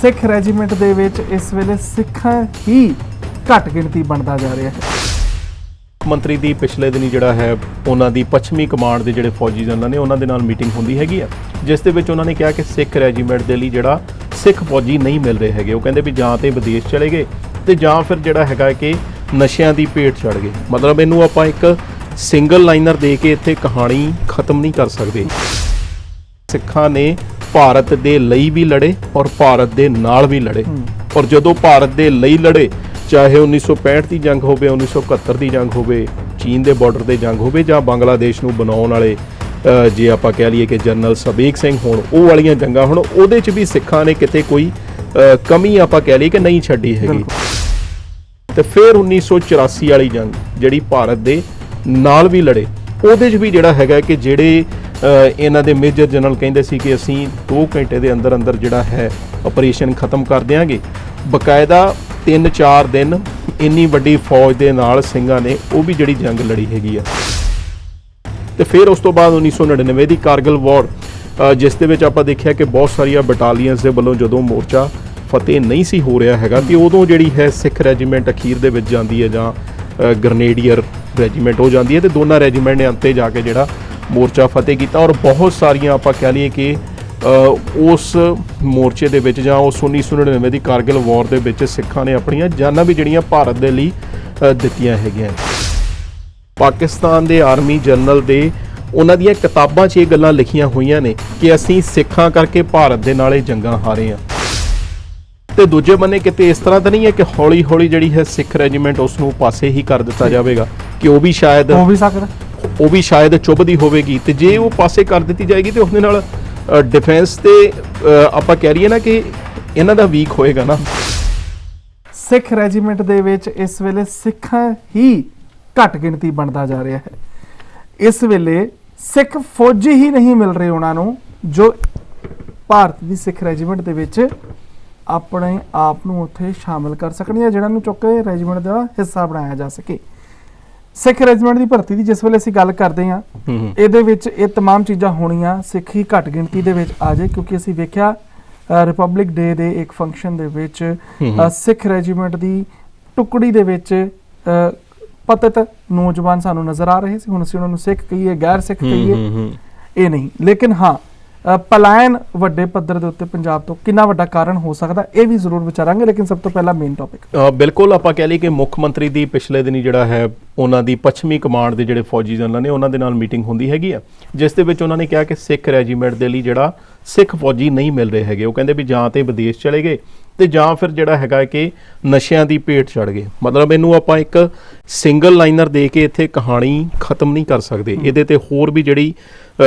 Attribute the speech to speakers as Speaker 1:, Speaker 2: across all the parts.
Speaker 1: ਸਿੱਖ regiment ਦੇ ਵਿੱਚ ਇਸ ਵੇਲੇ ਸਿੱਖਾਂ ਹੀ ਘੱਟ ਗਿਣਤੀ ਬਣਦਾ ਜਾ ਰਿਹਾ ਹੈ।
Speaker 2: ਮੰਤਰੀ ਦੀ ਪਿਛਲੇ ਦਿਨੀ ਜਿਹੜਾ ਹੈ, ਉਹਨਾਂ ਦੀ ਪੱਛਮੀ ਕਮਾਂਡ ਦੇ ਜਿਹੜੇ ਫੌਜੀ ਜਨਰਲ ਨੇ, ਉਹਨਾਂ ਦੇ ਨਾਲ ਮੀਟਿੰਗ ਹੁੰਦੀ ਹੈਗੀ ਆ ਜਿਸ ਦੇ ਵਿੱਚ ਉਹਨਾਂ ਨੇ ਕਿਹਾ ਕਿ ਸਿੱਖ ਰੈਜੀਮੈਂਟ ਦੇ ਲਈ ਜਿਹੜਾ ਸਿੱਖ ਫੌਜੀ ਨਹੀਂ ਮਿਲ ਰਹੇ ਹੈਗੇ। ਉਹ ਕਹਿੰਦੇ ਵੀ ਜਾਂ ਤੇ ਵਿਦੇਸ਼ ਚਲੇ ਗਏ ਤੇ ਜਾਂ ਫਿਰ ਜਿਹੜਾ ਹੈਗਾ ਕਿ ਨਸ਼ਿਆਂ ਦੀ ਭੇਟ ਚੜ ਗਏ। ਮਤਲਬ ਇਹਨੂੰ ਆਪਾਂ ਇੱਕ ਸਿੰਗਲ ਲਾਈਨਰ ਦੇ ਕੇ ਇੱਥੇ ਕਹਾਣੀ ਖਤਮ ਨਹੀਂ ਕਰ ਸਕਦੇ। ਸਿੱਖਾਂ ਨੇ ਭਾਰਤ ਦੇ ਲਈ ਵੀ ਲੜੇ ਔਰ ਭਾਰਤ ਦੇ ਨਾਲ ਵੀ ਲੜੇ। ਔਰ ਜਦੋਂ ਭਾਰਤ ਦੇ ਲਈ ਲੜੇ ਚਾਹੇ 1965 ਦੀ ਜੰਗ ਹੋਵੇ 1971 ਦੀ ਜੰਗ ਹੋਵੇ ਚੀਨ ਦੇ ਬਾਰਡਰ ਤੇ ਜੰਗ ਹੋਵੇ ਜਾਂ ਬੰਗਲਾਦੇਸ਼ ਨੂੰ ਬਣਾਉਣ ਵਾਲੇ ਜੇ ਆਪਾਂ ਕਹਿ ਲਈਏ ਕਿ ਜਨਰਲ ਸਬੀਕ ਸਿੰਘ ਹੋਣ ਉਹ ਵਾਲੀਆਂ ਜੰਗਾਂ ਹੁਣ ਉਹਦੇ 'ਚ ਵੀ ਸਿੱਖਾਂ ਨੇ ਕਿਤੇ ਕੋਈ ਕਮੀ ਆਪਾਂ ਕਹਿ ਲਈਏ ਕਿ ਨਹੀਂ ਛੱਡੀ ਹੈਗੀ। ਤੇ ਫਿਰ 1984 ਵਾਲੀ ਜੰਗ ਜਿਹੜੀ ਭਾਰਤ ਦੇ ਨਾਲ ਵੀ ਲੜੇ ਉਹਦੇ 'ਚ ਵੀ ਜਿਹੜਾ ਹੈਗਾ ਕਿ ਜਿਹੜੇ ਇਹਨਾਂ ਦੇ ਮੇਜਰ ਜਨਰਲ ਕਹਿੰਦੇ ਸੀ ਕਿ ਅਸੀਂ 2 ਘੰਟੇ ਦੇ ਅੰਦਰ ਅੰਦਰ ਜਿਹੜਾ ਹੈ ਆਪਰੇਸ਼ਨ ਖਤਮ ਕਰ ਦਿਆਂਗੇ। ਬਕਾਇਦਾ 3-4 ਦਿਨ ਇੰਨੀ ਵੱਡੀ ਫੌਜ ਦੇ ਨਾਲ ਸਿੰਘਾਂ ਨੇ ਉਹ ਵੀ ਜਿਹੜੀ ਜੰਗ ਲੜੀ ਹੈਗੀ ਆ। ਤੇ ਫਿਰ ਉਸ ਤੋਂ ਬਾਅਦ 1999 ਦੀ ਕਾਰਗਿਲ ਵਾਰ ਜਿਸ ਦੇ ਵਿੱਚ ਆਪਾਂ ਦੇਖਿਆ ਕਿ ਬਹੁਤ ਸਾਰੀਆਂ ਬਟਾਲੀਅਨਸ ਦੇ ਵੱਲੋਂ ਜਦੋਂ ਮੋਰਚਾ ਫਤਿਹ ਨਹੀਂ ਸੀ ਹੋ ਰਿਹਾ ਹੈਗਾ ਤੇ ਉਦੋਂ ਜਿਹੜੀ ਹੈ ਸਿੱਖ ਰੈਜੀਮੈਂਟ ਅਖੀਰ ਦੇ ਵਿੱਚ ਜਾਂਦੀ ਹੈ ਜਾਂ ਅ, ਗ੍ਰਨੇਡੀਅਰ ਰੈਜੀਮੈਂਟ ਹੋ ਜਾਂਦੀ ਹੈ ਤੇ ਦੋਨਾਂ ਰੈਜੀਮੈਂਟ ਨੇ ਅੰਤੇ ਜਾ ਕੇ ਜਿਹੜਾ ਮੋਰਚਾ ਫਤਿਹ ਕੀਤਾ ਔਰ ਬਹੁਤ ਸਾਰੀਆਂ ਆਪਾਂ ਕਹਿ ਲਈਏ ਕਿ ਉਸ ਮੋਰਚੇ ਦੇ ਵਿੱਚ ਜਾਂ ਉਸ 1999 ਦੀ ਕਾਰਗਿਲ ਵਾਰ ਦੇ ਵਿੱਚ ਸਿੱਖਾਂ ਨੇ ਆਪਣੀਆਂ ਜਾਨਾਂ ਵੀ ਜਿਹੜੀਆਂ ਭਾਰਤ ਦੇ ਲਈ ਦਿੱਤੀਆਂ ਹੈਗੀਆਂ। ਪਾਕਿਸਤਾਨ ਦੇ ਆਰਮੀ ਜਨਰਲ ਦੇ ਉਹਨਾਂ ਦੀਆਂ ਕਿਤਾਬਾਂ 'ਚ ਇਹ ਗੱਲਾਂ ਲਿਖੀਆਂ ਹੋਈਆਂ ਨੇ ਕਿ ਅਸੀਂ ਸਿੱਖਾਂ ਕਰਕੇ ਭਾਰਤ ਦੇ ਨਾਲੇ ਜੰਗਾਂ ਹਾਰੇ ਆ ਤੇ ਦੂਜੇ ਬੰਨੇ ਕਿਤੇ ਇਸ ਤਰ੍ਹਾਂ ਤਾਂ ਨਹੀਂ ਹੈ ਕਿ ਹੌਲੀ ਹੌਲੀ ਜਿਹੜੀ ਹੈ ਸਿੱਖ ਰੈਜੀਮੈਂਟ ਉਸ ਨੂੰ ਪਾਸੇ ਹੀ ਕਰ ਦਿੱਤਾ ਜਾਵੇਗਾ, ਕਿ ਉਹ ਵੀ ਸ਼ਾਇਦ
Speaker 1: ਹੋ ਵੀ ਸਕਦਾ।
Speaker 2: ਉਹ ਵੀ ਸ਼ਾਇਦ ਚੁੱਭਦੀ ਹੋਵੇਗੀ ਤੇ ਜੇ ਉਹ ਪਾਸੇ ਕਰ ਦਿੱਤੀ ਜਾਏਗੀ ਤੇ ਉਹਦੇ ਨਾਲ ਡਿਫੈਂਸ ਤੇ ਆਪਾਂ ਕਹਿ ਰਹੀਏ ਨਾ ਕਿ ਇਹਨਾਂ ਦਾ ਵੀਕ ਹੋਏਗਾ ਨਾ।
Speaker 1: ਸਿੱਖ ਰੈਜੀਮੈਂਟ ਦੇ ਵਿੱਚ ਇਸ ਵੇਲੇ ਸਿੱਖਾਂ ਹੀ ਘੱਟ ਗਿਣਤੀ ਬਣਦਾ ਜਾ ਰਿਹਾ ਹੈ। ਇਸ ਵੇਲੇ ਸਿੱਖ ਫੌਜੀ ਹੀ ਨਹੀਂ ਮਿਲ ਰਹੇ ਉਹਨਾਂ ਨੂੰ, ਜੋ ਭਾਰਤ ਦੀ ਸਿੱਖ ਰੈਜੀਮੈਂਟ ਦੇ ਵਿੱਚ ਆਪਣੇ ਆਪ ਨੂੰ ਉੱਥੇ ਸ਼ਾਮਲ ਕਰ ਸਕਣ ਜਾਂ ਜਿਹਨਾਂ ਨੂੰ ਚੁੱਕ ਕੇ ਰੈਜੀਮੈਂਟ ਦਾ ਹਿੱਸਾ ਬਣਾਇਆ ਜਾ ਸਕੇ। ਸਿੱਖ ਰੈਜੀਮੈਂਟ ਦੀ ਭਰਤੀ ਦੀ ਜਿਸ ਵੇਲੇ ਅਸੀਂ ਗੱਲ ਕਰਦੇ ਹਾਂ
Speaker 2: ਹੂੰ ਹੂੰ
Speaker 1: ਇਹਦੇ ਵਿੱਚ ਇਹ तमाम ਚੀਜ਼ਾਂ ਹੋਣੀਆਂ ਸਿੱਖ ਹੀ ਘੱਟ ਗਿਣਤੀ ਦੇ ਵਿੱਚ ਆ ਜਾਏ ਕਿਉਂਕਿ ਅਸੀਂ ਵੇਖਿਆ ਰਿਪਬਲਿਕ ਡੇ ਦੇ ਇੱਕ ਫੰਕਸ਼ਨ ਦੇ ਵਿੱਚ
Speaker 2: ਹੂੰ।
Speaker 1: ਅ, ਸਿੱਖ ਰੈਜੀਮੈਂਟ ਦੀ ਟੁਕੜੀ ਦੇ ਵਿੱਚ ਅ, ਪਤਿਤ ਨੌਜਵਾਨ ਸਾਨੂੰ ਨਜ਼ਰ ਆ ਰਹੇ ਸੀ ਹੁਣ ਅਸੀਂ ਉਹਨਾਂ ਨੂੰ ਸਿੱਖ ਕਹੀਏ ਗੈਰ ਸਿੱਖ ਕਹੀਏ
Speaker 2: ਹੂੰ ਹੂੰ
Speaker 1: ਇਹ ਨਹੀਂ ਲੇਕਿਨ ਹਾਂ ਅ, ਪਲਾਇਨ ਵੱਡੇ ਪੱਧਰ ਦੇ ਉੱਤੇ ਪੰਜਾਬ ਤੋਂ ਕਿੰਨਾ ਵੱਡਾ ਕਾਰਨ ਹੋ ਸਕਦਾ, ਇਹ ਵੀ ਜ਼ਰੂਰ ਵਿਚਾਰਾਂਗੇ, ਲੇਕਿਨ ਸਭ ਤੋਂ ਪਹਿਲਾਂ ਮੇਨ ਟੌਪਿਕ
Speaker 2: ਬਿਲਕੁਲ ਆਪਾਂ ਕਹਿ ਲਈ ਕਿ ਮੁੱਖ ਮੰਤਰੀ ਦੀ ਪਿਛਲੇ ਦਿਨੀ ਜਿਹੜਾ ਹੈ, ਉਹਨਾਂ ਦੀ ਪੱਛਮੀ ਕਮਾਂਡ ਦੇ ਜਿਹੜੇ ਫੌਜੀ ਜਨਰਲ ਨੇ, ਉਹਨਾਂ ਦੇ ਨਾਲ ਮੀਟਿੰਗ ਹੁੰਦੀ ਹੈਗੀ ਆ, ਜਿਸ ਦੇ ਵਿੱਚ ਉਹਨਾਂ ਨੇ ਕਿਹਾ ਕਿ ਸਿੱਖ ਰੈਜੀਮੈਂਟ ਦੇ ਲਈ ਜਿਹੜਾ ਸਿੱਖ ਫੌਜੀ ਨਹੀਂ ਮਿਲ ਰਹੇ ਹੈਗੇ, ਉਹ ਕਹਿੰਦੇ ਵੀ ਜਾਂ ਤੇ ਵਿਦੇਸ਼ ਚਲੇ ਗਏ ਤੇ ਜਾਂ ਫਿਰ ਜਿਹੜਾ ਹੈਗਾ ਕਿ ਨਸ਼ਿਆਂ ਦੀ ਭੇਟ ਚੜ ਗਏ। ਮਤਲਬ ਇਹਨੂੰ ਆਪਾਂ ਇੱਕ ਸਿੰਗਲ ਲਾਈਨਰ ਦੇ ਕੇ ਇੱਥੇ ਕਹਾਣੀ ਖਤਮ ਨਹੀਂ ਕਰ ਸਕਦੇ। ਇਹਦੇ ਤੇ ਹੋਰ ਵੀ ਜਿਹੜੀ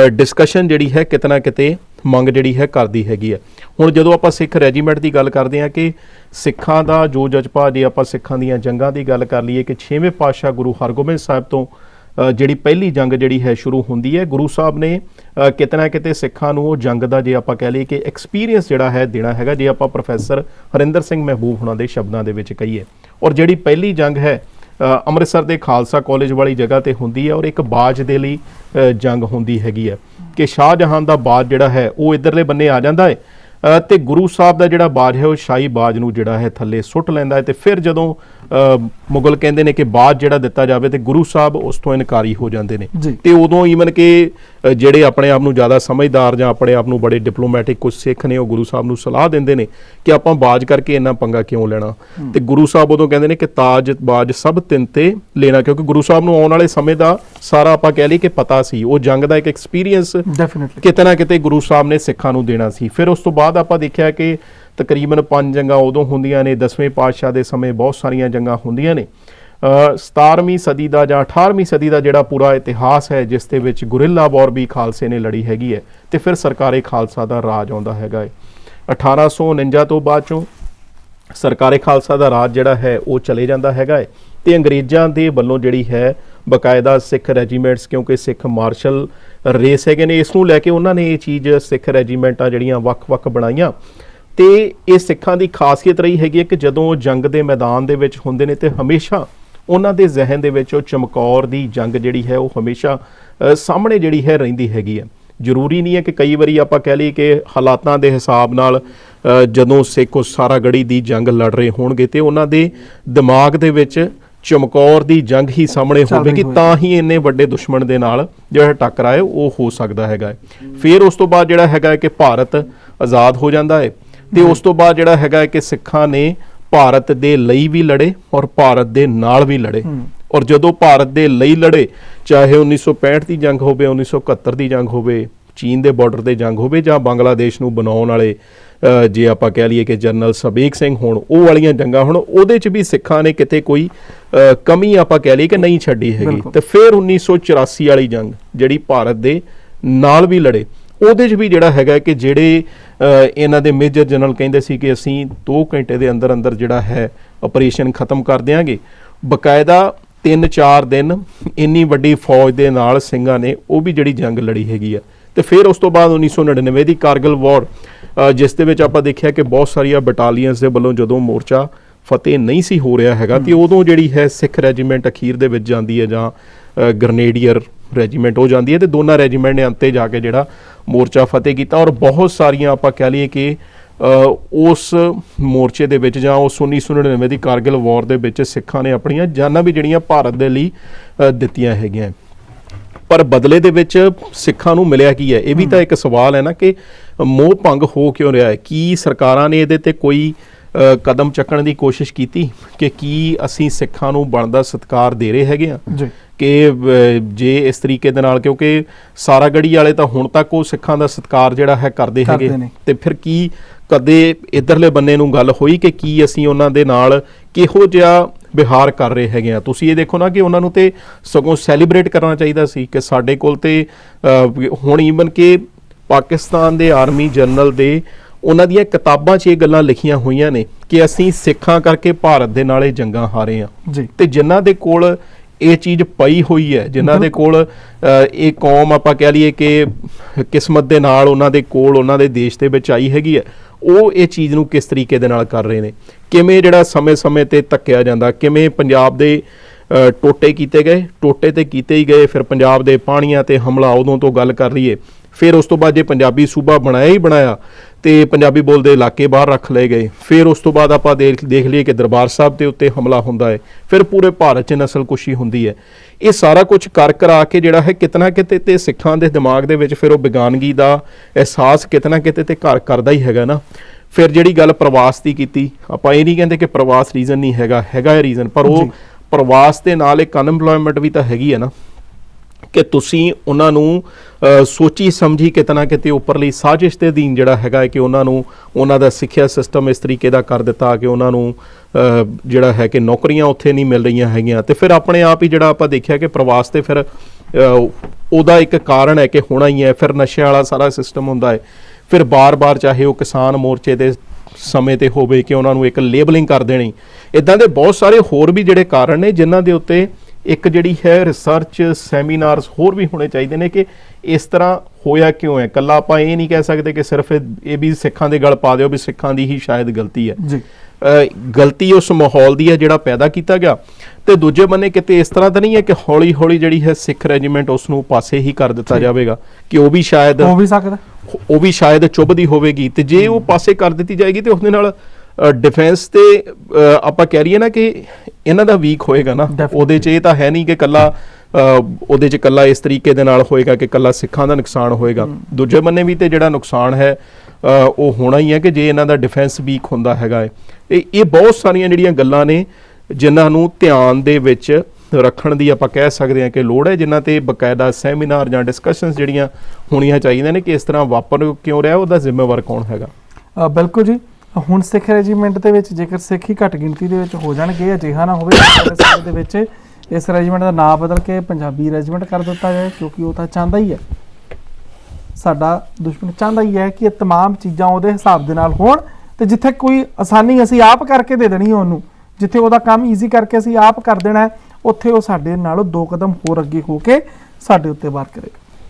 Speaker 2: ਡਿਸਕਸ਼ਨ ਜਿਹੜੀ ਹੈ ਕਿਤਨਾ ਕਿਤੇ ਮੰਗ ਜਿਹੜੀ ਹੈ ਕਰਦੀ ਹੈਗੀ ਆ ਹੁਣ ਜਦੋਂ ਆਪਾਂ ਸਿੱਖ ਰੈਜੀਮੈਂਟ ਦੀ ਗੱਲ ਕਰਦੇ ਹਾਂ ਕਿ ਸਿੱਖਾਂ ਦਾ ਜੋ ਜਜ਼ਬਾ ਜੇ ਆਪਾਂ ਸਿੱਖਾਂ ਦੀਆਂ ਜੰਗਾਂ ਦੀ ਗੱਲ ਕਰ ਲਈਏ ਕਿ 6ਵੇਂ ਪਾਤਸ਼ਾਹ ਗੁਰੂ ਹਰਗੋਬਿੰਦ ਸਾਹਿਬ ਤੋਂ ਜਿਹੜੀ ਪਹਿਲੀ ਜੰਗ ਜਿਹੜੀ ਹੈ ਸ਼ੁਰੂ ਹੁੰਦੀ ਹੈ ਗੁਰੂ ਸਾਹਿਬ ਨੇ ਅ, ਕਿਤੇ ਨਾ ਕਿਤੇ ਸਿੱਖਾਂ ਨੂੰ ਉਹ ਜੰਗ ਦਾ ਜੇ ਆਪਾਂ ਕਹਿ ਲਈਏ ਕਿ ਐਕਸਪੀਰੀਅੰਸ ਜਿਹੜਾ ਹੈ ਦੇਣਾ ਹੈਗਾ ਜੇ ਆਪਾਂ ਪ੍ਰੋਫੈਸਰ ਹਰਿੰਦਰ ਸਿੰਘ ਮਹਿਬੂਬ ਹੁਣਾਂ ਦੇ ਸ਼ਬਦਾਂ ਦੇ ਵਿੱਚ ਕਹੀਏ। ਔਰ ਜਿਹੜੀ ਪਹਿਲੀ ਜੰਗ ਹੈ ਅੰਮ੍ਰਿਤਸਰ ਦੇ ਖਾਲਸਾ ਕਾਲਜ ਵਾਲੀ ਜਗ੍ਹਾ ਤੇ ਹੁੰਦੀ ਹੈ ਔਰ ਇੱਕ ਬਾਜ ਦੇ ਲਈ ਜੰਗ ਹੁੰਦੀ ਹੈਗੀ ਹੈ। ਕਿ ਸ਼ਾਹਜਹਾਨ ਦਾ ਬਾਜ ਜਿਹੜਾ ਹੈ ਉਹ ਇਧਰਲੇ ਬੰਨੇ ਆ ਜਾਂਦਾ ਹੈ। ਤੇ ਗੁਰੂ ਸਾਹਿਬ ਦਾ ਜਿਹੜਾ ਬਾਜ ਹੈ ਉਹ ਸ਼ਾਹੀ ਬਾਜ ਨੂੰ ਜਿਹੜਾ ਹੈ ਥੱਲੇ ਸੁੱਟ ਲੈਂਦਾ ਹੈ ਤੇ ਫਿਰ ਜਦੋਂ ਮੁਗਲ ਕਹਿੰਦੇ ਨੇ ਕਿ ਬਾਜ ਜਿਹੜਾ ਦਿੱਤਾ ਜਾਵੇ ਤੇ ਗੁਰੂ ਸਾਹਿਬ ਉਸ ਤੋਂ ਇਨਕਾਰੀ ਹੋ ਜਾਂਦੇ ਨੇ। ਤੇ ਉਦੋਂ ਈਵਨ ਕਿ ਜਿਹੜੇ ਆਪਣੇ ਆਪ ਨੂੰ ਜ਼ਿਆਦਾ ਸਮਝਦਾਰ ਜਾਂ ਆਪਣੇ ਆਪ ਨੂੰ ਬੜੇ ਡਿਪਲੋਮੈਟਿਕ ਕੁਝ ਸਿੱਖ ਨੇ ਉਹ ਗੁਰੂ ਸਾਹਿਬ ਨੂੰ ਸਲਾਹ ਦਿੰਦੇ ਨੇ ਕਿ ਆਪਾਂ ਬਾਜ ਕਰਕੇ ਇੰਨਾ ਪੰਗਾ ਕਿਉਂ ਲੈਣਾ? ਤੇ ਗੁਰੂ ਸਾਹਿਬ ਉਦੋਂ ਕਹਿੰਦੇ ਨੇ ਕਿ ਤਾਜ ਬਾਜ ਸਭ ਤਿੰਨ ਤੇ ਲੈਣਾ ਕਿਉਂਕਿ ਗੁਰੂ ਸਾਹਿਬ ਨੂੰ ਆਉਣ ਵਾਲੇ ਸਮੇਂ ਦਾ ਸਾਰਾ ਆਪਾਂ ਕਹਿ ਲਈ ਕਿ ਪਤਾ ਸੀ। ਉਹ ਜੰਗ ਦਾ ਇੱਕ ਐਕਸਪੀਰੀਅੰਸ
Speaker 1: ਡੈਫੀਨਿਟਲੀ
Speaker 2: ਕਿਤੇ ਨਾ ਕਿਤੇ ਗੁਰੂ ਸਾਹਿਬ ਨੇ ਸਿੱਖਾਂ ਨੂੰ ਦੇਣਾ ਸੀ। ਫਿਰ ਉਸ ਤੋਂ ਬਾਅਦ ਆਪਾਂ ਦੇਖਿਆ ਕਿ ਤਕਰੀਬਨ ਪੰਜ ਜੰਗਾਂ ਉਦੋਂ ਹੁੰਦੀਆਂ ਨੇ 10ਵੇਂ ਪਾਤਸ਼ਾਹ ਦੇ ਸਮੇਂ ਬਹੁਤ ਸਾਰੀਆਂ ਜੰਗਾਂ ਹੁੰਦੀਆਂ ਨੇ। 17ਵੀਂ ਸਦੀ ਦਾ ਜਾਂ 18ਵੀਂ ਸਦੀ ਦਾ ਜਿਹੜਾ ਪੂਰਾ ਇਤਿਹਾਸ ਹੈ, ਜਿਸ ਦੇ ਵਿੱਚ ਗੁਰਿੱਲਾ ਵਾਰ ਵੀ ਖਾਲਸੇ ਨੇ ਲੜੀ ਹੈਗੀ ਹੈ ਤੇ ਫਿਰ ਸਰਕਾਰੇ ਖਾਲਸਾ ਦਾ ਰਾਜ ਆਉਂਦਾ ਹੈਗਾ ਹੈ। 1849 ਤੋਂ ਬਾਅਦ ਚੋਂ ਸਰਕਾਰੇ ਖਾਲਸਾ ਦਾ ਰਾਜ ਜਿਹੜਾ ਹੈ, ਉਹ ਚਲੇ ਜਾਂਦਾ ਹੈਗਾ ਹੈ ਤੇ ਅੰਗਰੇਜ਼ਾਂ ਦੇ ਵੱਲੋਂ ਜਿਹੜੀ ਹੈ ਬਕਾਇਦਾ ਸਿੱਖ ਰੈਜੀਮੈਂਟਸ, ਕਿਉਂਕਿ ਸਿੱਖ ਮਾਰਸ਼ਲ ਰੇਸ ਹੈਗੇ ਨੇ, ਇਸ ਨੂੰ ਲੈ ਕੇ ਉਹਨਾਂ ਨੇ ਇਹ ਚੀਜ਼ ਸਿੱਖ ਰੈਜੀਮੈਂਟਾਂ ਜਿਹੜੀਆਂ ਵੱਖ-ਵੱਖ ਬਣਾਈਆਂ। ਤੇ ਇਹ ਸਿੱਖਾਂ ਦੀ ਖਾਸੀਅਤ ਰਹੀ ਹੈਗੀ ਹੈ ਕਿ ਜਦੋਂ ਜੰਗ ਦੇ ਮੈਦਾਨ ਦੇ ਵਿੱਚ ਹੁੰਦੇ ਨੇ ਤੇ ਹਮੇਸ਼ਾ ਉਹਨਾਂ ਦੇ ਜ਼ਿਹਨ ਦੇ ਵਿੱਚ ਉਹ ਚਮਕੌਰ ਦੀ ਜੰਗ ਜਿਹੜੀ ਹੈ ਉਹ ਹਮੇਸ਼ਾ ਸਾਹਮਣੇ ਜਿਹੜੀ ਹੈ ਰਹਿੰਦੀ ਹੈਗੀ ਹੈ ਜ਼ਰੂਰੀ ਨਹੀਂ ਹੈ ਕਿ ਕਈ ਵਾਰੀ ਆਪਾਂ ਕਹਿ ਲਈਏ ਕਿ ਹਾਲਾਤਾਂ ਦੇ ਹਿਸਾਬ ਨਾਲ ਜਦੋਂ ਸਿੱਖ ਸਾਰਾ ਗੜੀ ਦੀ ਜੰਗ ਲੜ ਰਹੇ ਹੋਣਗੇ ਤੇ ਉਹਨਾਂ ਦੇ ਦਿਮਾਗ ਦੇ ਵਿੱਚ ਚਮਕੌਰ ਦੀ ਜੰਗ ਹੀ ਸਾਹਮਣੇ ਹੋਵੇਗੀ। ਤਾਂ ਹੀ ਇੰਨੇ ਵੱਡੇ ਦੁਸ਼ਮਣ ਦੇ ਨਾਲ ਜਿਹੜਾ ਟੱਕਰਾ ਹੈ ਉਹ ਹੋ ਸਕਦਾ ਹੈਗਾ। ਫਿਰ ਉਸ ਤੋਂ ਬਾਅਦ ਜਿਹੜਾ ਹੈਗਾ ਕਿ ਭਾਰਤ ਆਜ਼ਾਦ ਹੋ ਜਾਂਦਾ ਹੈ ਤੇ ਉਸ ਤੋਂ ਬਾਅਦ ਜਿਹੜਾ ਹੈਗਾ ਕਿ ਸਿੱਖਾਂ ਨੇ ਭਾਰਤ ਦੇ ਲਈ ਵੀ ਲੜੇ ਔਰ ਭਾਰਤ ਦੇ ਨਾਲ ਵੀ ਲੜੇ। ਔਰ ਜਦੋਂ ਭਾਰਤ ਦੇ ਲਈ ਲੜੇ ਚਾਹੇ 1965 ਦੀ ਜੰਗ ਹੋਵੇ 1971 ਦੀ ਜੰਗ ਹੋਵੇ ਚੀਨ ਦੇ ਬਾਰਡਰ ਤੇ ਜੰਗ ਹੋਵੇ ਜਾਂ ਬੰਗਲਾਦੇਸ਼ ਨੂੰ ਬਣਾਉਣ ਵਾਲੇ ਜੇ ਆਪਾਂ ਕਹਿ ਲਈਏ ਕਿ ਜਨਰਲ ਸਬੀਕ ਸਿੰਘ ਹੋਣ ਉਹ ਵਾਲੀਆਂ ਜੰਗਾਂ ਹੁਣ ਉਹਦੇ 'ਚ ਵੀ ਸਿੱਖਾਂ ਨੇ ਕਿਤੇ ਕੋਈ ਕਮੀ ਆਪਾਂ ਕਹਿ ਲਈਏ ਕਿ ਨਹੀਂ ਛੱਡੀ ਹੈਗੀ। ਤੇ ਫਿਰ 1984 ਵਾਲੀ ਜੰਗ ਜਿਹੜੀ ਭਾਰਤ ਦੇ ਨਾਲ ਵੀ ਲੜੇ ਉਹਦੇ 'ਚ ਵੀ ਜਿਹੜਾ ਹੈਗਾ ਕਿ ਜਿਹੜੇ ਇਹਨਾਂ ਦੇ ਮੇਜਰ ਜਨਰਲ ਕਹਿੰਦੇ ਸੀ ਕਿ ਅਸੀਂ 2 ਘੰਟੇ ਦੇ ਅੰਦਰ ਅੰਦਰ ਜਿਹੜਾ ਹੈ ਆਪਰੇਸ਼ਨ ਖਤਮ ਕਰ ਦਿਆਂਗੇ। ਬਕਾਇਦਾ 3-4 ਦਿਨ ਇੰਨੀ ਵੱਡੀ ਫੌਜ ਦੇ ਨਾਲ ਸਿੰਘਾਂ ਨੇ ਉਹ ਵੀ ਜਿਹੜੀ ਜੰਗ ਲੜੀ ਹੈਗੀ ਆ। ਤੇ ਫਿਰ ਉਸ ਤੋਂ ਬਾਅਦ 1999 ਦੀ ਕਾਰਗਿਲ ਵਾਰ ਜਿਸ ਦੇ ਵਿੱਚ ਆਪਾਂ ਦੇਖਿਆ ਕਿ ਬਹੁਤ ਸਾਰੀਆਂ ਬਟਾਲੀਅਨਸ ਦੇ ਵੱਲੋਂ ਜਦੋਂ ਮੋਰਚਾ ਫਤਿਹ ਨਹੀਂ ਸੀ ਹੋ ਰਿਹਾ ਹੈਗਾ ਤੇ ਉਦੋਂ ਜਿਹੜੀ ਹੈ ਸਿੱਖ ਰੈਜੀਮੈਂਟ ਅਖੀਰ ਦੇ ਵਿੱਚ ਜਾਂਦੀ ਹੈ ਜਾਂ ਗ੍ਰਨੇਡੀਅਰ ਰੈਜੀਮੈਂਟ ਹੋ ਜਾਂਦੀ ਹੈ ਤੇ ਦੋਨਾਂ ਰੈਜੀਮੈਂਟ ਨੇ ਅੰਤੇ ਜਾ ਕੇ ਜਿਹੜਾ ਮੋਰਚਾ ਫਤਿਹ ਕੀਤਾ ਔਰ ਬਹੁਤ ਸਾਰੀਆਂ ਆਪਾਂ ਕਹਿ ਲਈਏ ਕਿ ਉਸ ਮੋਰਚੇ ਦੇ ਵਿੱਚ ਜਾਂ ਉਸ 1999 ਦੀ ਕਾਰਗਿਲ ਵਾਰ ਦੇ ਵਿੱਚ ਸਿੱਖਾਂ ਨੇ ਆਪਣੀਆਂ ਜਾਨਾਂ ਵੀ ਜਿਹੜੀਆਂ ਭਾਰਤ ਦੇ ਲਈ ਦਿੱਤੀਆਂ ਹੈਗੀਆਂ। ਪਰ ਬਦਲੇ ਦੇ ਵਿੱਚ ਸਿੱਖਾਂ ਨੂੰ ਮਿਲਿਆ ਕੀ ਹੈ? ਇਹ ਵੀ ਤਾਂ ਇੱਕ ਸਵਾਲ ਹੈ ਨਾ ਕਿ ਮੋਹ ਭੰਗ ਹੋ ਕਿਉਂ ਰਿਹਾ ਹੈ? ਕੀ ਸਰਕਾਰਾਂ ਨੇ ਇਹਦੇ ਤੇ ਕੋਈ ਕਦਮ ਚੱਕਣ ਦੀ ਕੋਸ਼ਿਸ਼ ਕੀਤੀ ਕਿ ਕੀ ਅਸੀਂ ਸਿੱਖਾਂ ਨੂੰ ਬਣਦਾ ਸਤਿਕਾਰ ਦੇ ਰਹੇ ਹੈਗੇ ਆ।
Speaker 1: ਜੀ।
Speaker 2: ਕਿ ਜੇ ਇਸ ਤਰੀਕੇ ਦੇ ਨਾਲ ਕਿਉਂਕਿ ਸਾਰਾ ਗੜੀ ਵਾਲੇ ਤਾਂ ਹੁਣ ਤੱਕ ਉਹ ਸਿੱਖਾਂ ਦਾ ਸਤਿਕਾਰ ਜਿਹੜਾ ਹੈ ਕਰਦੇ ਹੈਗੇ। ਤੇ ਫਿਰ ਕੀ ਕਦੇ ਇਧਰਲੇ ਬੰਨੇ ਨੂੰ ਗੱਲ ਹੋਈ ਕਿ ਕੀ ਅਸੀਂ ਉਹਨਾਂ ਦੇ ਨਾਲ ਕਿਹੋ ਜਿਹਾ ਵਿਹਾਰ ਕਰ ਰਹੇ ਹੈਗੇ ਆ? ਤੁਸੀਂ ਇਹ ਦੇਖੋ ਨਾ ਕਿ ਉਹਨਾਂ ਨੂੰ ਤੇ ਸਗੋਂ ਸੈਲੀਬ੍ਰੇਟ ਕਰਨਾ ਚਾਹੀਦਾ ਸੀ ਕਿ ਸਾਡੇ ਕੋਲ ਤੇ ਹੁਣ ਈਵਨ ਕਿ ਪਾਕਿਸਤਾਨ ਦੇ ਆਰਮੀ ਜਨਰਲ ਦੇ ਉਹਨਾਂ ਦੀਆਂ ਕਿਤਾਬਾਂ 'ਚ ਇਹ ਗੱਲਾਂ ਲਿਖੀਆਂ ਹੋਈਆਂ ਨੇ ਕਿ ਅਸੀਂ ਸਿੱਖਾਂ ਕਰਕੇ ਭਾਰਤ ਦੇ ਨਾਲ ਇਹ ਜੰਗਾਂ ਹਾਰੇ ਆ।
Speaker 1: ਜੀ।
Speaker 2: ਤੇ ਜਿਨ੍ਹਾਂ ਦੇ ਕੋਲ ਇਹ ਚੀਜ਼ ਪਈ ਹੋਈ ਹੈ ਜਿਨ੍ਹਾਂ ਦੇ ਕੋਲ ਇਹ ਕੌਮ ਆਪਾਂ ਕਹਿ ਲਈਏ ਕਿ ਕਿਸਮਤ ਦੇ ਨਾਲ ਉਹਨਾਂ ਦੇ ਕੋਲ ਉਹਨਾਂ ਦੇ ਦੇਸ਼ ਦੇ ਵਿੱਚ ਆਈ ਹੈਗੀ ਹੈ ਉਹ ਇਹ ਚੀਜ਼ ਨੂੰ ਕਿਸ ਤਰੀਕੇ ਦੇ ਨਾਲ ਕਰ ਰਹੇ ਨੇ? ਕਿਵੇਂ ਜਿਹੜਾ ਸਮੇਂ-ਸਮੇਂ ਤੇ ਧੱਕਿਆ ਜਾਂਦਾ ਕਿਵੇਂ ਪੰਜਾਬ ਦੇ ਟੋਟੇ ਕੀਤੇ ਗਏ? ਟੋਟੇ ਤੇ ਕੀਤੇ ਹੀ ਗਏ ਫਿਰ ਪੰਜਾਬ ਦੇ ਪਾਣੀਆਂ ਤੇ ਹਮਲਾ ਉਦੋਂ ਤੋਂ ਗੱਲ ਕਰ ਲਈਏ। ਫਿਰ ਉਸ ਤੋਂ ਬਾਅਦ ਜੇ ਪੰਜਾਬੀ ਸੂਬਾ ਬਣਾਇਆ ਹੀ ਬਣਾਇਆ ਤੇ ਪੰਜਾਬੀ ਬੋਲਦੇ ਇਲਾਕੇ ਬਾਹਰ ਰੱਖ ਲਏ ਗਏ। ਫਿਰ ਉਸ ਤੋਂ ਬਾਅਦ ਆਪਾਂ ਦੇਖ ਦੇਖ ਲਈਏ ਕਿ ਦਰਬਾਰ ਸਾਹਿਬ ਦੇ ਉੱਤੇ ਹਮਲਾ ਹੁੰਦਾ ਹੈ। ਫਿਰ ਪੂਰੇ ਭਾਰਤ 'ਚ ਨਸਲਕੁਸ਼ੀ ਹੁੰਦੀ ਹੈ। ਇਹ ਸਾਰਾ ਕੁਝ ਕਰ ਕਰਾ ਕੇ ਜਿਹੜਾ ਹੈ ਕਿਤਨਾ ਕਿਤੇ ਤੇ ਸਿੱਖਾਂ ਦੇ ਦਿਮਾਗ ਦੇ ਵਿੱਚ ਫਿਰ ਉਹ ਬਿਗਾਨਗੀ ਦਾ ਅਹਿਸਾਸ ਕਿਤਨਾ ਕਿਤੇ ਤੇ ਘਰ ਕਰਦਾ ਹੀ ਹੈਗਾ ਨਾ। ਫਿਰ ਜਿਹੜੀ ਗੱਲ ਪ੍ਰਵਾਸ ਦੀ ਕੀਤੀ ਆਪਾਂ ਇਹ ਨਹੀਂ ਕਹਿੰਦੇ ਕਿ ਪ੍ਰਵਾਸ ਰੀਜ਼ਨ ਨਹੀਂ ਹੈਗਾ ਹੈਗਾ ਇਹ ਰੀਜ਼ਨ ਪਰ ਉਹ। ਪ੍ਰਵਾਸ ਦੇ ਨਾਲ ਇੱਕ ਅਨਐਮਪਲੋਇਮੈਂਟ ਵੀ ਤਾਂ ਹੈਗੀ ਹੈ ਨਾ। ਕਿ ਤੁਸੀਂ ਉਹਨਾਂ ਨੂੰ ਸੋਚੀ ਸਮਝੀ ਕਿਤਨਾ ਕਿਤੇ ਉੱਪਰਲੀ ਸਾਜ਼ਿਸ਼ ਦੇ ਅਧੀਨ ਜਿਹੜਾ ਹੈਗਾ ਹੈ ਕਿ ਉਹਨਾਂ ਨੂੰ ਉਹਨਾਂ ਦਾ ਸਿੱਖਿਆ ਸਿਸਟਮ ਇਸ ਤਰੀਕੇ ਦਾ ਕਰ ਦਿੱਤਾ ਕਿ ਉਹਨਾਂ ਨੂੰ ਜਿਹੜਾ ਹੈ ਕਿ ਨੌਕਰੀਆਂ ਉੱਥੇ ਨਹੀਂ ਮਿਲ ਰਹੀਆਂ ਹੈਗੀਆਂ। ਤੇ ਫਿਰ ਆਪਣੇ ਆਪ ਹੀ ਜਿਹੜਾ ਆਪਾਂ ਦੇਖਿਆ ਕਿ ਪ੍ਰਵਾਸ ਤੇ ਫਿਰ ਉਹਦਾ ਇੱਕ ਕਾਰਨ ਹੈ ਕਿ ਹੋਣਾ ਹੀ ਹੈ, ਫਿਰ ਨਸ਼ੇ ਵਾਲਾ ਸਾਰਾ ਸਿਸਟਮ ਹੁੰਦਾ ਹੈ। ਫਿਰ ਬਾਰ-ਬਾਰ ਚਾਹੇ ਉਹ ਕਿਸਾਨ ਮੋਰਚੇ ਦੇ ਸਮੇਂ ਤੇ ਹੋਵੇ ਕਿ ਉਹਨਾਂ ਨੂੰ ਇੱਕ ਲੇਬਲਿੰਗ ਕਰ ਦੇਣੀ। ਇਦਾਂ ਦੇ ਬਹੁਤ ਸਾਰੇ ਹੋਰ ਵੀ ਜਿਹੜੇ ਕਾਰਨ ਨੇ ਜਿਨ੍ਹਾਂ ਦੇ ਉੱਤੇ ਇੱਕ ਜਿਹੜੀ ਹੈ ਰਿਸਰਚ ਸੈਮੀਨਾਰਸ ਹੋਰ ਵੀ ਹੋਣੇ ਚਾਹੀਦੇ ਨੇ ਕਿ ਇਸ ਤਰ੍ਹਾਂ ਹੋਇਆ ਕਿਉਂ ਹੈ? ਕੱਲਾ ਆਪਾਂ ਇਹ ਨਹੀਂ ਕਹਿ ਸਕਦੇ ਕਿ ਸਿਰਫ ਇਹ ਵੀ ਸਿੱਖਾਂ ਦੇ ਗਲ ਪਾ ਦਿਓ ਵੀ ਸਿੱਖਾਂ ਦੀ ਹੀ ਸ਼ਾਇਦ ਗਲਤੀ ਹੈ।
Speaker 1: ਜੀ।
Speaker 2: ਗਲਤੀ ਉਸ ਮਾਹੌਲ ਦੀ ਹੈ ਜਿਹੜਾ ਪੈਦਾ ਕੀਤਾ ਗਿਆ। ਤੇ ਦੂਜੇ ਬੰਨੇ ਕਿਤੇ ਇਸ ਤਰ੍ਹਾਂ ਤਾਂ ਨਹੀਂ ਹੈ ਕਿ ਹੌਲੀ ਹੌਲੀ ਜਿਹੜੀ ਹੈ ਸਿੱਖ ਰੈਜੀਮੈਂਟ ਉਸ ਨੂੰ ਪਾਸੇ ਹੀ ਕਰ ਦਿੱਤਾ ਜਾਵੇਗਾ ਕਿ ਉਹ ਵੀ ਸ਼ਾਇਦ
Speaker 1: ਹੋ ਵੀ ਸਕਦਾ।
Speaker 2: ਉਹ ਵੀ ਸ਼ਾਇਦ ਚੁੱਭਦੀ ਹੋਵੇਗੀ। ਤੇ ਜੇ ਉਹ ਪਾਸੇ ਕਰ ਦਿੱਤੀ ਜਾਏਗੀ ਤੇ ਉਸਦੇ ਨਾਲ ਡਿਫੈਂਸ ਤੇ ਆਪਾਂ ਕਹਿ ਰਹੀਏ ਨਾ ਕਿ ਇਹਨਾਂ ਦਾ ਵੀਕ ਹੋਏਗਾ ਨਾ. ਉਹਦੇ 'ਚ ਇਹ ਤਾਂ ਹੈ ਨਹੀਂ ਕਿ ਕੱਲਾ ਉਹਦੇ 'ਚ ਕੱਲਾ ਇਸ ਤਰੀਕੇ ਦੇ ਨਾਲ ਹੋਏਗਾ ਕਿ ਕੱਲਾ ਸਿੱਖਾਂ ਦਾ ਨੁਕਸਾਨ ਹੋਏਗਾ। ਦੂਜੇ ਬੰਨੇ ਵੀ ਤੇ ਜਿਹੜਾ ਨੁਕਸਾਨ ਹੈ ਉਹ ਹੋਣਾ ਹੀ ਹੈ ਕਿ ਜੇ ਇਹਨਾਂ ਦਾ ਡਿਫੈਂਸ ਵੀਕ ਹੁੰਦਾ ਹੈਗਾ ਹੈ। ਇਹ ਇਹ ਬਹੁਤ ਸਾਰੀਆਂ ਜਿਹੜੀਆਂ ਗੱਲਾਂ ਨੇ ਜਿਨ੍ਹਾਂ ਨੂੰ ਧਿਆਨ ਦੇ ਵਿੱਚ ਰੱਖਣ ਦੀ ਆਪਾਂ ਕਹਿ ਸਕਦੇ ਹਾਂ ਕਿ ਲੋੜ ਹੈ ਜਿਨ੍ਹਾਂ ਤੇ ਬਕਾਇਦਾ ਸੈਮੀਨਾਰ ਜਾਂ ਡਿਸਕਸ਼ਨਸ ਜਿਹੜੀਆਂ ਹੋਣੀਆਂ ਚਾਹੀਦੀਆਂ ਨੇ ਕਿ ਇਸ ਤਰ੍ਹਾਂ ਵਾਪਰ ਕਿਉਂ ਰਿਹਾ ਉਹਦਾ ਜ਼ਿੰਮੇਵਾਰ ਕੌਣ ਹੈਗਾ?
Speaker 1: ਬਿਲਕੁਲ ਜੀ। ਹੁਣ ਸਿੱਖ ਰੈਜੀਮੈਂਟ ਦੇ ਵਿੱਚ ਜੇਕਰ ਸਿੱਖ ਹੀ ਘੱਟ ਗਿਣਤੀ ਦੇ ਵਿੱਚ ਹੋ ਜਾਣਗੇ ਅਜਿਹਾ ਨਾ ਹੋਵੇ ਕਿ ਸਾਡੇ ਸਮੇਂ ਦੇ ਵਿੱਚ ਇਸ ਰੈਜੀਮੈਂਟ ਦਾ ਨਾਮ ਬਦਲ ਕੇ ਪੰਜਾਬੀ ਰੈਜੀਮੈਂਟ ਕਰ ਦਿੱਤਾ ਜਾਏ ਕਿਉਂਕਿ ਉਹ ਤਾਂ ਚਾਹੁੰਦਾ ਹੀ ਹੈ ਸਾਡਾ ਦੁਸ਼ਮਣ ਚਾਹੁੰਦਾ ਹੀ ਹੈ ਕਿ ਇਹ तमाम ਚੀਜ਼ਾਂ ਉਹਦੇ ਹਿਸਾਬ ਦੇ ਨਾਲ ਹੋਣ ਤੇ ਜਿੱਥੇ ਕੋਈ ਆਸਾਨੀ ਅਸੀਂ ਆਪ ਕਰਕੇ ਦੇ ਦੇਣੀ ਹੈ ਉਹਨੂੰ ਜਿੱਥੇ ਉਹਦਾ ਕੰਮ ਈਜ਼ੀ ਕਰਕੇ ਅਸੀਂ ਆਪ ਕਰ ਦੇਣਾ ਹੈ ਉੱਥੇ ਉਹ ਸਾਡੇ ਨਾਲੋਂ ਦੋ ਕਦਮ ਹੋਰ ਅੱਗੇ ਹੋ ਕੇ ਸਾਡੇ ਉੱਤੇ ਵਾਰ ਕਰੇਗਾ